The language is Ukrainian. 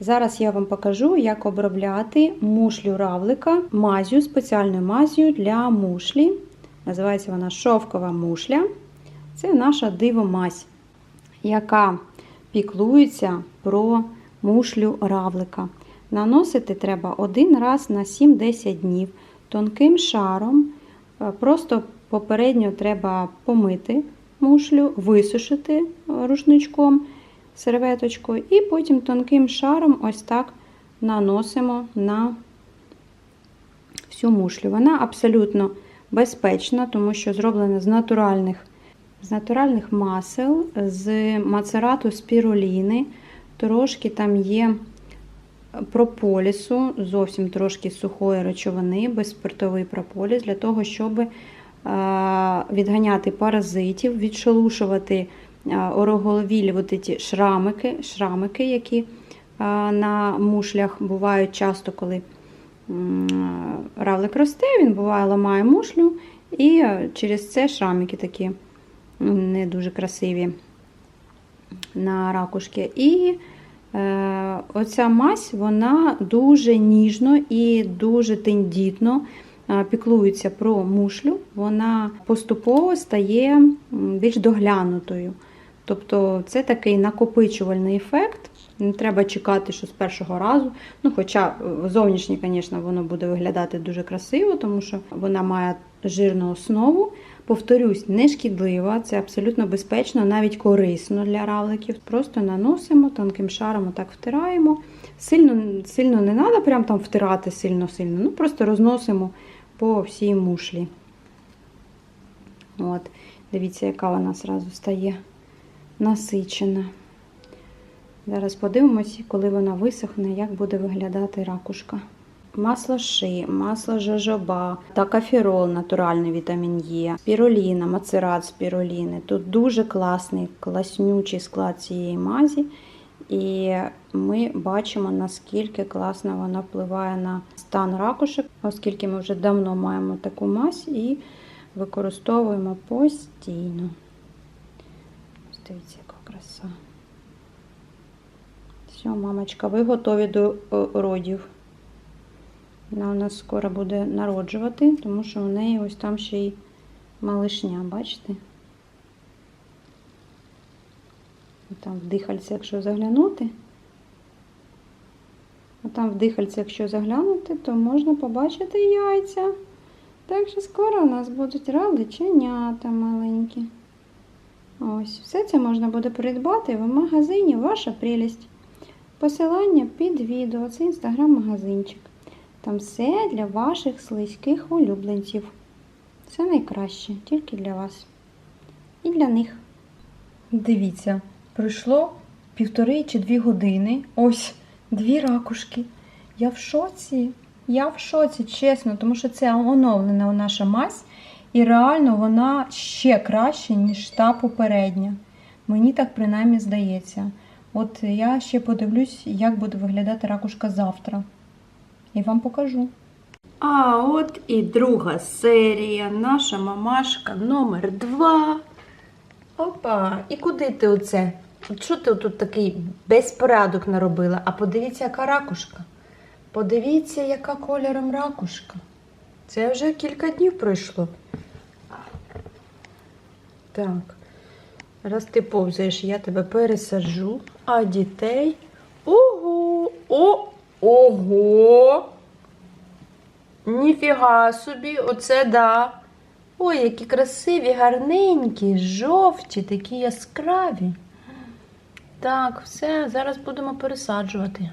Зараз я вам покажу, як обробляти мушлю равлика мазю, спеціальною мазю для мушлі. Називається вона шовкова мушля. Це наша дивомазь, яка піклується про мушлю равлика. Наносити треба один раз на 7-10 днів тонким шаром. Е, Просто попередньо треба помити мушлю, висушити рушничком, серветочкою, і потім тонким шаром ось так наносимо на всю мушлю. Вона абсолютно безпечна, тому що зроблена з натуральних, з натуральних масел, з мацерату спіруліни. Трошки там є прополісу, зовсім трошки сухої речовини, безспиртовий прополіс, для того, щоб е, відганяти паразитів, відшелушувати ороголовілі от ці шрамики, шрамики, які е, на мушлях бувають часто, коли равлик росте, він буває ламає мушлю, і через це шрамики такі не дуже красиві на ракушки. І е, оця мазь вона дуже ніжно і дуже тендітно е, піклується про мушлю. Вона поступово стає більш доглянутою. Тобто це такий накопичувальний ефект. Не треба чекати, що з першого разу. Ну, хоча е, зовнішнє, звісно, воно буде виглядати дуже красиво, тому що вона має жирну основу. Повторюсь, не шкідлива, це абсолютно безпечно, навіть корисно для равликів. Просто наносимо тонким шаром, отак втираємо. Сильно сильно не треба прям там втирати сильно-сильно. Ну, просто розносимо по всій мушлі. От, Дивіться, яка вона зразу стає насичена. Зараз подивимося, коли вона висохне, як буде виглядати ракушка. Масло ши, масло жожоба, такаферол, натуральний вітамін Е, спіруліна, мацерат спіруліни. Тут дуже класний, класнючий склад цієї мазі. І ми бачимо, наскільки класно вона впливає на стан ракушек, оскільки ми вже давно маємо таку мазь і використовуємо постійно. Дивіться, яка краса. Все, мамочка, ви готові до родів. Вона у нас скоро буде народжувати, тому що у неї ось там ще й малишня, бачите? Там в дихальце, якщо заглянути. А там в дихальце, якщо заглянути, то можна побачити яйця. Так що скоро у нас будуть раличенята маленькі. Ось, все це можна буде придбати в магазині Ваша прелість. Посилання під відео. Це інстаграм-магазинчик. Там все для ваших слизьких улюбленців. Все найкраще, тільки для вас. І для них. Дивіться, пройшло півтори чи дві години. Ось дві ракушки. Я в шоці. Я в шоці, чесно, тому що це оновлена наша мазь, і реально вона ще краще, ніж та попередня. Мені так принаймні здається. От я ще подивлюсь, як буде виглядати ракушка завтра. І вам покажу. А от і друга серія. Наша мамашка номер 2 Опа, і куди ти оце? Що ти тут такий безпорядок наробила? А подивіться, яка ракушка. Подивіться, яка кольором ракушка. Це вже кілька днів пройшло. Так. Раз ти повзаєш, я тебе пересаджу, а дітей. Ого! О! Ого! Ніфіга собі, оце да. Ой, які красиві, гарненькі, жовті, такі яскраві. Так, все, зараз будемо пересаджувати.